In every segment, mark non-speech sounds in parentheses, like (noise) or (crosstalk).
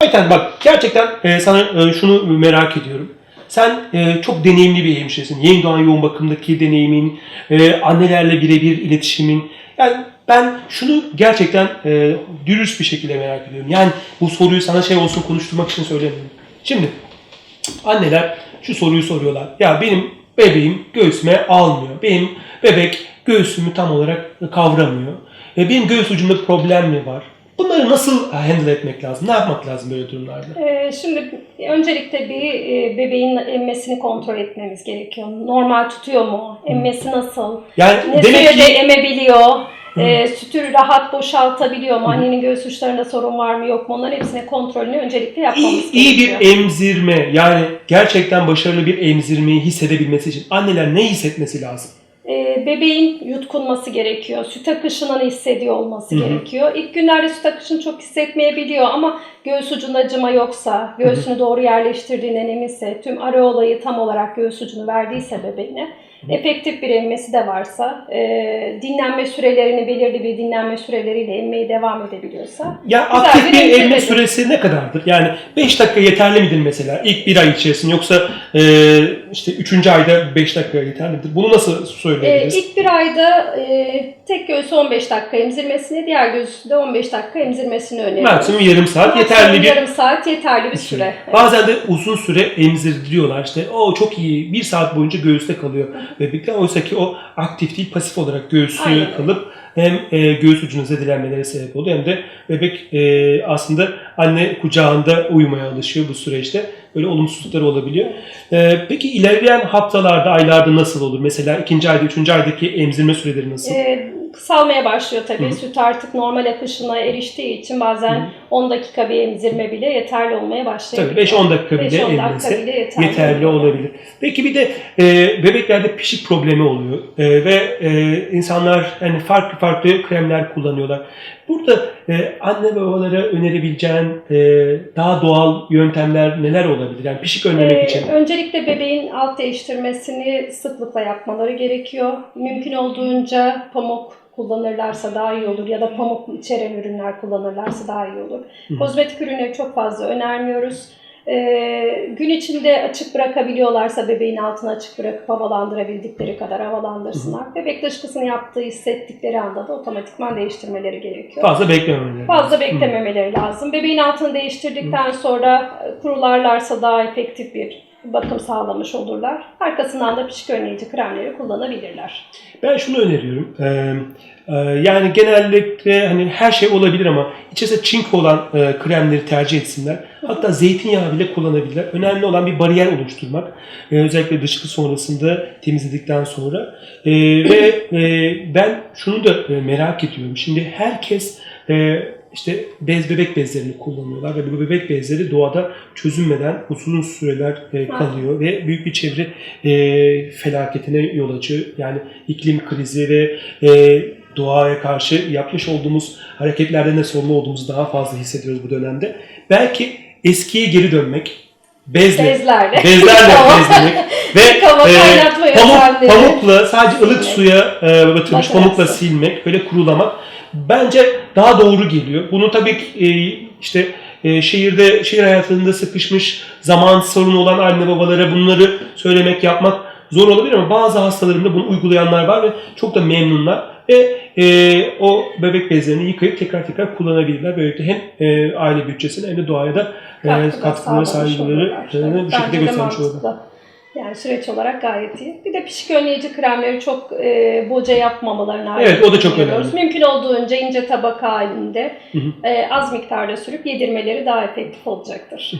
Ayten bak gerçekten e, sana e, şunu merak ediyorum. Sen e, çok deneyimli bir hemşiresin. Yeni doğan yoğun bakımdaki deneyimin, annelerle birebir iletişimin. Yani ben şunu gerçekten dürüst bir şekilde merak ediyorum. Yani bu soruyu sana şey olsun konuşturmak için söylemiyorum. Şimdi anneler şu soruyu soruyorlar. Ya benim bebeğim göğsüme almıyor. Benim bebek göğsümü tam olarak kavramıyor. E, benim göğüs ucunda problem mi var? Bunları nasıl handle etmek lazım? Ne yapmak lazım böyle durumlarda? Ee, şimdi öncelikle bir e, bebeğin emmesini kontrol etmemiz gerekiyor. Normal tutuyor mu? Emmesi nasıl? Yani Ne demek ki emebiliyor? Ee, sütü rahat boşaltabiliyor mu? Annenin göğüs uçlarında sorun var mı yok mu? Onların hepsine kontrolünü öncelikle yapmamız iyi, iyi gerekiyor. bir emzirme yani gerçekten başarılı bir emzirmeyi hissedebilmesi için anneler ne hissetmesi lazım? Ee, bebeğin yutkunması gerekiyor. Süt akışını hissediyor olması Hı hı. gerekiyor. İlk günlerde süt akışını çok hissetmeyebiliyor ama göğüs ucunda acıma yoksa, göğsünü doğru yerleştirdiğinden eminse, tüm areolayı tam olarak göğüs ucunu verdiyse bebeğine, efektif bir emmesi de varsa, e, dinlenme sürelerini belirli bir dinlenme süreleriyle emmeye devam edebiliyorsa, Ya aktif bir bir emme süresi ne kadardır? Yani 5 dakika yeterli midir mesela ilk bir ay içerisinde yoksa e, işte 3. ayda 5 dakika yeterli midir? Bunu nasıl Ee, söyleyebiliriz? ilk bir ayda e, tek göğsü 15 dakika emzirmesini, diğer göğsü de 15 dakika emzirmesini öneriyoruz. Maksimum yarım saat Maksimum yeterli bir yarım saat yeterli bir süre. Evet. Bazen de uzun süre emzirdiriyorlar. İşte o çok iyi. Bir saat boyunca göğüste kalıyor bebekler. Oysa ki o aktif değil pasif olarak göğsü Aynen öyle. kalıp hem e, göğüs ucuna zedelenmelere sebep oluyor hem de bebek e, aslında anne kucağında uyumaya alışıyor bu süreçte. Böyle olumsuzlukları olabiliyor. E, peki ilerleyen haftalarda, aylarda nasıl olur? Mesela ikinci ayda, üçüncü aydaki emzirme süreleri nasıl? Ee, kısalmaya başlıyor tabii. Hı. Süt artık normal akışına eriştiği için bazen Hı hı. 10 dakika bir emzirme bile yeterli olmaya Tabii başlayabiliyor. 5-10 dakika bile 5-10 dakika bile yeterli, yeterli olabilir. Peki bir de e, bebeklerde pişik problemi oluyor E, ve e, insanlar hani farklı farklı kremler kullanıyorlar. Burada e, anne ve babalara önerebileceğin e, daha doğal yöntemler neler olabilir? Yani pişik önlemek Ee, için. öncelikle bebeğin alt değiştirmesini sıklıkla yapmaları gerekiyor. Mümkün olduğunca pamuk kullanırlarsa daha iyi olur ya da pamuk içeren ürünler kullanırlarsa daha iyi olur. Hı hı. Kozmetik ürünleri çok fazla önermiyoruz. Ee, gün içinde açık bırakabiliyorlarsa bebeğin altını açık bırakıp havalandırabildikleri kadar havalandırsınlar. Bebek dışkısını yaptığı hissettikleri anda da otomatikman değiştirmeleri gerekiyor. Fazla beklememeleri. Fazla beklememeleri lazım. Bebeğin altını değiştirdikten sonra e, kurularlarsa daha efektif bir bakım sağlamış olurlar. Arkasından da pişik önleyici kremleri kullanabilirler. Ben şunu öneriyorum. Ee, e, yani genellikle hani her şey olabilir ama içerisinde çinko olan e, kremleri tercih etsinler. Hatta zeytinyağı bile kullanabilirler. Önemli olan bir bariyer oluşturmak. Ee, özellikle dışkı sonrasında temizledikten sonra. Ee, ve e, ben şunu da e, merak ediyorum. Şimdi herkes e, işte bez bebek bezlerini kullanıyorlar ve bu bebek bezleri doğada çözülmeden uzun süreler e, kalıyor ve büyük bir çevre e, felaketine yol açıyor. Yani iklim krizi ve e, doğaya karşı yapmış olduğumuz hareketlerden de sorumlu olduğumuzu daha fazla hissediyoruz bu dönemde. Belki eskiye geri dönmek, bezle, Bezlerle. bezlerle (laughs) bezlemek ve (laughs) e, pamuk, pamukla sadece ılık suya e, batırmış pamukla silmek, böyle kurulamak bence daha doğru geliyor. Bunu tabii ki, e, işte e, şehirde şehir hayatında sıkışmış zaman sorunu olan anne babalara bunları söylemek yapmak zor olabilir ama bazı hastalarımda bunu uygulayanlar var ve çok da memnunlar ve e, o bebek bezlerini yıkayıp tekrar tekrar kullanabilirler. Böylelikle hem e, aile bütçesine hem de doğaya da e, Katkıda katkıları, sağlamış saygıları olurlar. e, bu şekilde göstermiş olurlar. Yani süreç olarak gayet iyi. Bir de pişik önleyici kremleri çok e, boca yapmamalarını Evet, o da çok önemli. Mümkün olduğunca ince tabaka halinde Hı hı. e, az miktarda sürüp yedirmeleri daha efektif olacaktır.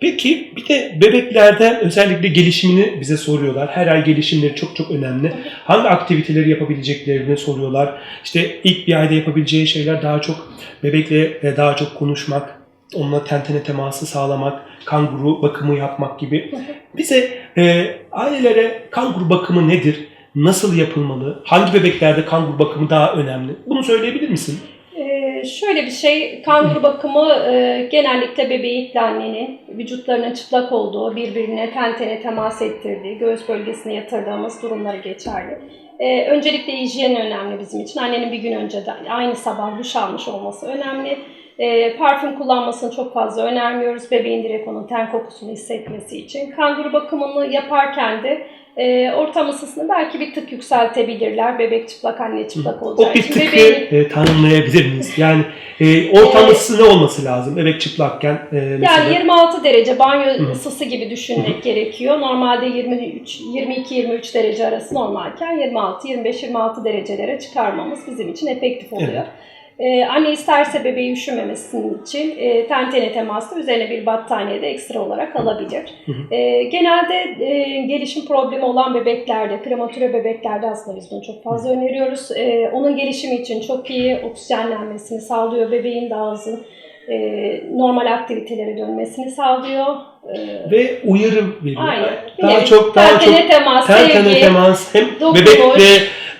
Peki bir de bebeklerden özellikle gelişimini bize soruyorlar. Her ay gelişimleri çok çok önemli. Hangi aktiviteleri yapabileceklerini soruyorlar. İşte ilk bir ayda yapabileceği şeyler daha çok bebekle e, daha çok konuşmak, onunla tentene teması sağlamak, kanguru bakımı yapmak gibi. Bize e, ailelere kanguru bakımı nedir? Nasıl yapılmalı? Hangi bebeklerde kanguru bakımı daha önemli? Bunu söyleyebilir misin? Ee, şöyle bir şey, kanguru bakımı e, genellikle bebeğiyle annenin vücutlarının çıplak olduğu, birbirine ten tene temas ettirdiği, göğüs bölgesine yatırdığımız durumları geçerli. Ee, öncelikle hijyen önemli bizim için. Annenin bir gün önceden aynı sabah duş almış olması önemli. Ee, parfüm kullanmasını çok fazla önermiyoruz. Bebeğin direkt onun ten kokusunu hissetmesi için. Kanguru bakımını yaparken de e, ortam ısısını belki bir tık yükseltebilirler. Bebek çıplak, anne çıplak olacağı O bir tıkı Bebeğin e, tanımlayabilir miyiz? Yani e, ortam ısısı ne olması lazım? Bebek çıplakken e, mesela. Yani 26 derece banyo Hı. ısısı gibi düşünmek gerekiyor. Normalde 23 22-23 derece arası normalken 26 25-26 derecelere çıkarmamız bizim için efektif oluyor. Evet. Ee, anne isterse bebeği üşümemesi için e, ten tene temaslı üzerine bir battaniye de ekstra olarak alabilir. Hı hı. Ee, genelde e, gelişim problemi olan bebeklerde, prematüre bebeklerde aslında biz bunu çok fazla öneriyoruz. Ee, onun gelişimi için çok iyi oksijenlenmesini sağlıyor. Bebeğin hızlı e, normal aktivitelere dönmesini sağlıyor. Ee, Ve uyarı veriyor. Aynen. Daha Yine çok daha çok tene temas, hem dokunuş. bebekle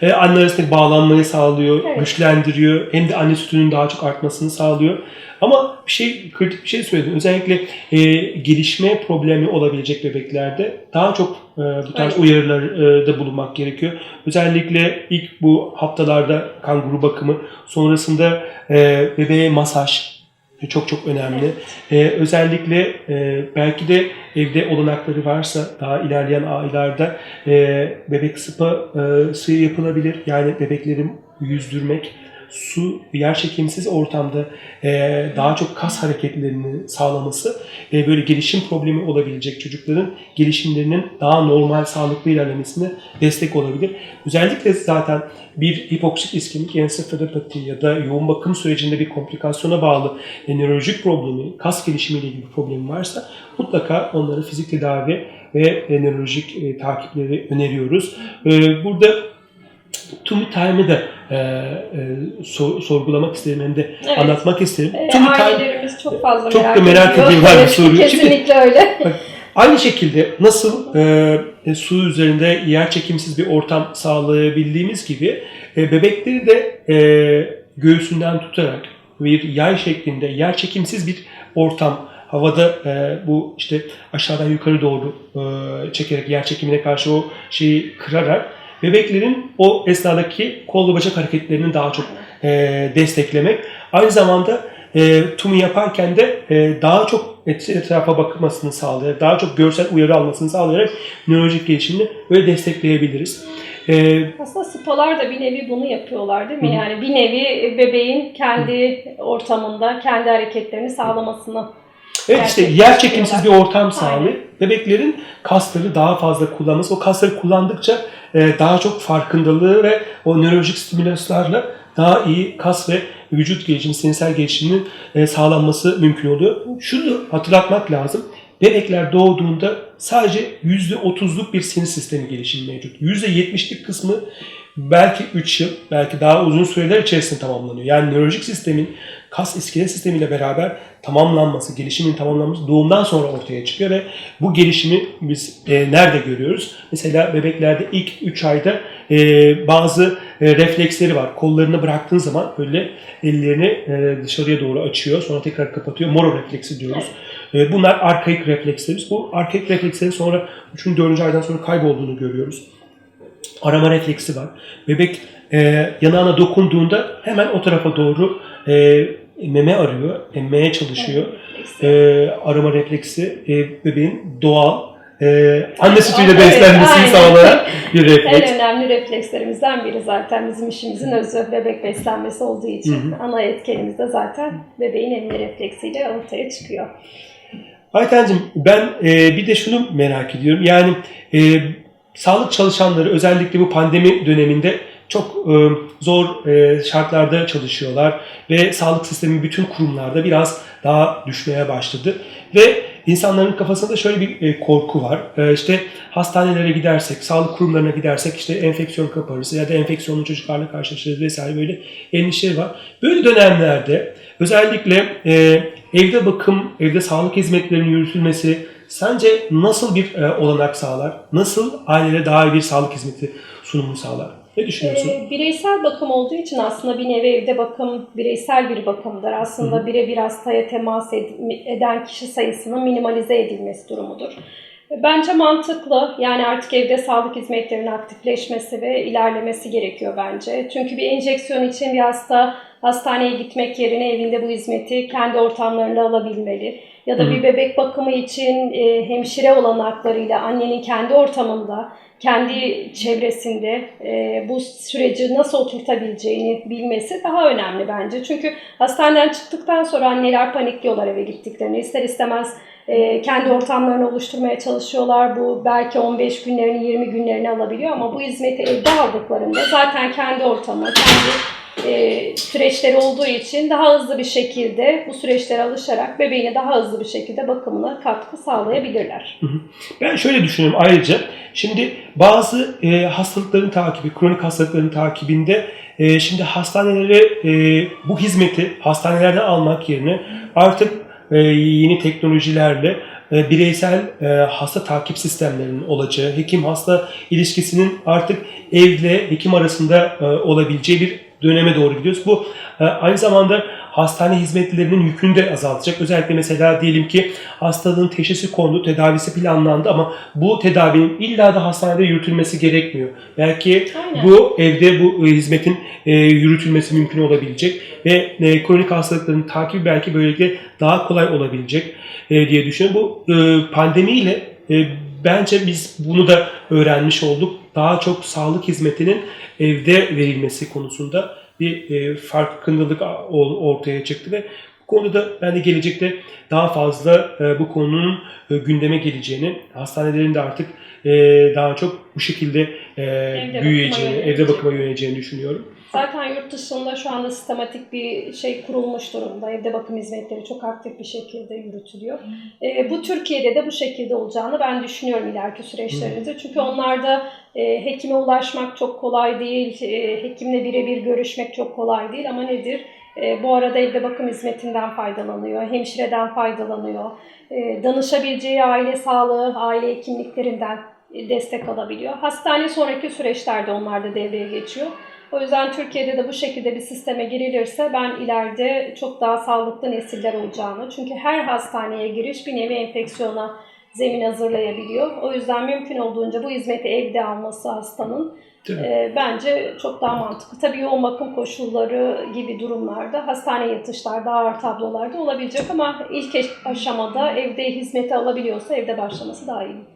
e, anne arasındaki bağlanmayı sağlıyor, Evet. güçlendiriyor. Hem de anne sütünün daha çok artmasını sağlıyor. Ama bir şey kritik bir şey söyledin. Özellikle e, gelişme problemi olabilecek bebeklerde daha çok e, bu tarz Evet. uyarılarda bulunmak gerekiyor. Özellikle ilk bu haftalarda kanguru bakımı, sonrasında e, bebeğe masaj çok çok önemli. Ee, özellikle e, belki de evde olanakları varsa daha ilerleyen aylarda e, bebek spa e, yapılabilir. Yani bebekleri yüzdürmek, su yer çekimsiz ortamda e, daha çok kas hareketlerini sağlaması e, böyle gelişim problemi olabilecek çocukların gelişimlerinin daha normal sağlıklı ilerlemesine destek olabilir. Özellikle zaten bir hipoksik iskemik ensefalopati ya da yoğun bakım sürecinde bir komplikasyona bağlı e, nörolojik problemi, kas gelişimiyle ilgili bir problemi varsa mutlaka onlara fizik tedavi ve nörolojik e, takipleri öneriyoruz. E, burada Tumi Time'ı da e, e, sor- sorgulamak isterim hem de Evet. anlatmak isterim. Ee, Tumi Time çok fazla Çok merak, da merak ediyor. ediyorlar bu Evet, soruyu. Kesinlikle öyle. (laughs) Aynı şekilde nasıl e, e, su üzerinde yer çekimsiz bir ortam sağlayabildiğimiz gibi e, bebekleri de e, göğsünden tutarak bir yay şeklinde yer çekimsiz bir ortam havada e, bu işte aşağıdan yukarı doğru e, çekerek yer çekimine karşı o şeyi kırarak bebeklerin o esnadaki kol ve bacak hareketlerinin daha çok e, desteklemek. Aynı zamanda e, TUMI yaparken de e, daha çok et- etrafa bakılmasını sağlayarak, daha çok görsel uyarı almasını sağlayarak nörolojik gelişimini böyle destekleyebiliriz. E, Aslında spalar da bir nevi bunu yapıyorlar değil mi? Hı. Yani bir nevi bebeğin kendi ortamında kendi hareketlerini sağlamasını. Evet işte yer çekimsiz bir ortam sağlayıp bebeklerin kasları daha fazla kullanması, o kasları kullandıkça e, daha çok farkındalığı ve o nörolojik stimülasyonlarla daha iyi kas ve vücut gelişimi, sinirsel gelişiminin e, sağlanması mümkün oluyor. Şunu hatırlatmak lazım. Bebekler doğduğunda sadece %30'luk bir sinir sistemi gelişimi mevcut. %70'lik kısmı belki 3 yıl, belki daha uzun süreler içerisinde tamamlanıyor. Yani nörolojik sistemin kas iskelet sistemiyle beraber tamamlanması, gelişimin tamamlanması doğumdan sonra ortaya çıkıyor ve bu gelişimi biz e, nerede görüyoruz? Mesela bebeklerde ilk 3 ayda e, bazı e, refleksleri var. Kollarını bıraktığın zaman böyle ellerini e, dışarıya doğru açıyor, sonra tekrar kapatıyor. Moro refleksi diyoruz. E, bunlar arkaik reflekslerimiz. Bu arkaik reflekslerin sonra 3. 4. aydan sonra kaybolduğunu görüyoruz. Arama refleksi var. Bebek e, yanağına dokunduğunda hemen o tarafa doğru e, meme arıyor, emmeye çalışıyor. E, arama refleksi e, bebeğin doğal e, anne sütüyle Evet, beslenmesini aynen. sağlayan (laughs) bir En refleks. önemli reflekslerimizden biri zaten bizim işimizin özü bebek beslenmesi olduğu için Hı hı. ana etkenimiz de zaten bebeğin emme refleksiyle ortaya çıkıyor. Aytencim ben e, bir de şunu merak ediyorum. Yani e, sağlık çalışanları özellikle bu pandemi döneminde çok e, zor e, şartlarda çalışıyorlar ve sağlık sistemi bütün kurumlarda biraz daha düşmeye başladı ve insanların kafasında şöyle bir e, korku var. E, işte hastanelere gidersek, sağlık kurumlarına gidersek işte enfeksiyon kaparız ya da enfeksiyonlu çocuklarla karşılaşırız vesaire böyle endişeleri var. Böyle dönemlerde özellikle e, evde bakım, evde sağlık hizmetlerinin yürütülmesi sence nasıl bir e, olanak sağlar? Nasıl ailelere daha iyi bir sağlık hizmeti sunumu sağlar? Ne düşünüyorsun? Ee, bireysel bakım olduğu için aslında bir nevi evde bakım bireysel bir bakımdır. Aslında birebir hastaya temas ed- eden kişi sayısının minimalize edilmesi durumudur. Bence mantıklı. Yani artık evde sağlık hizmetlerinin aktifleşmesi ve ilerlemesi gerekiyor bence. Çünkü bir enjeksiyon için bir hasta hastaneye gitmek yerine evinde bu hizmeti kendi ortamlarında alabilmeli. Ya da bir bebek bakımı için e, hemşire olanaklarıyla annenin kendi ortamında, kendi çevresinde e, bu süreci nasıl oturtabileceğini bilmesi daha önemli bence. Çünkü hastaneden çıktıktan sonra anneler panikliyorlar eve gittiklerini. İster istemez e, kendi ortamlarını oluşturmaya çalışıyorlar. Bu belki 15 günlerini, 20 günlerini alabiliyor ama bu hizmeti evde aldıklarında zaten kendi ortamı, kendi e, süreçleri olduğu için daha hızlı bir şekilde bu süreçlere alışarak bebeğine daha hızlı bir şekilde bakımına katkı sağlayabilirler. Ben şöyle düşünüyorum ayrıca. Şimdi bazı e, hastalıkların takibi, kronik hastalıkların takibinde e, şimdi hastanelere e, bu hizmeti hastanelerden almak yerine artık yeni teknolojilerle e, bireysel e, hasta takip sistemlerinin olacağı, hekim hasta ilişkisinin artık evle hekim arasında e, olabileceği bir döneme doğru gidiyoruz. Bu e, aynı zamanda hastane hizmetlerinin yükünü de azaltacak. Özellikle mesela diyelim ki hastalığın teşhisi kondu, tedavisi planlandı ama bu tedavinin illa da hastanede yürütülmesi gerekmiyor. Belki Aynen. bu evde bu e, hizmetin e, yürütülmesi mümkün olabilecek ve kronik hastalıkların takibi belki böylelikle daha kolay olabilecek diye düşünüyorum. Bu pandemiyle bence biz bunu da öğrenmiş olduk. Daha çok sağlık hizmetinin evde verilmesi konusunda bir e, farkındalık ortaya çıktı ve bu konuda da ben de gelecekte daha fazla e, bu konunun e, gündeme geleceğini, hastanelerin de artık e, daha çok bu şekilde e, bakıma büyüyeceğini, evde yönelecek. bakıma yöneleceğini düşünüyorum. Zaten yurt dışında şu anda sistematik bir şey kurulmuş durumda. Evde bakım hizmetleri çok aktif bir şekilde yürütülüyor. Ee, bu Türkiye'de de bu şekilde olacağını ben düşünüyorum ileriki süreçlerimizde. Çünkü onlarda e, hekime ulaşmak çok kolay değil, e, hekimle birebir görüşmek çok kolay değil ama nedir? E, bu arada evde bakım hizmetinden faydalanıyor, hemşireden faydalanıyor, e, danışabileceği aile sağlığı, aile hekimliklerinden e, destek alabiliyor. Hastane sonraki süreçlerde onlar da devreye geçiyor. O yüzden Türkiye'de de bu şekilde bir sisteme girilirse ben ileride çok daha sağlıklı nesiller olacağını, çünkü her hastaneye giriş bir nevi enfeksiyona zemin hazırlayabiliyor. O yüzden mümkün olduğunca bu hizmeti evde alması hastanın e, bence çok daha mantıklı. Tabii yoğun bakım koşulları gibi durumlarda hastane yatışlar daha ağır tablolarda olabilecek ama ilk aşamada evde hizmeti alabiliyorsa evde başlaması daha iyi.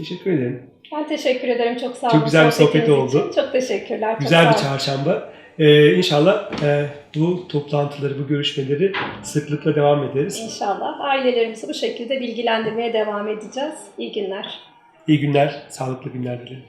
Teşekkür ederim. Ben teşekkür ederim. Çok sağ Çok olun. güzel bir sohbet oldu. için. Çok teşekkürler. Çok Güzel bir çarşamba. Ee, inşallah e, bu toplantıları, bu görüşmeleri sıklıkla devam ederiz. İnşallah. Ailelerimizi bu şekilde bilgilendirmeye devam edeceğiz. İyi günler. İyi günler, sağlıklı günler dilerim.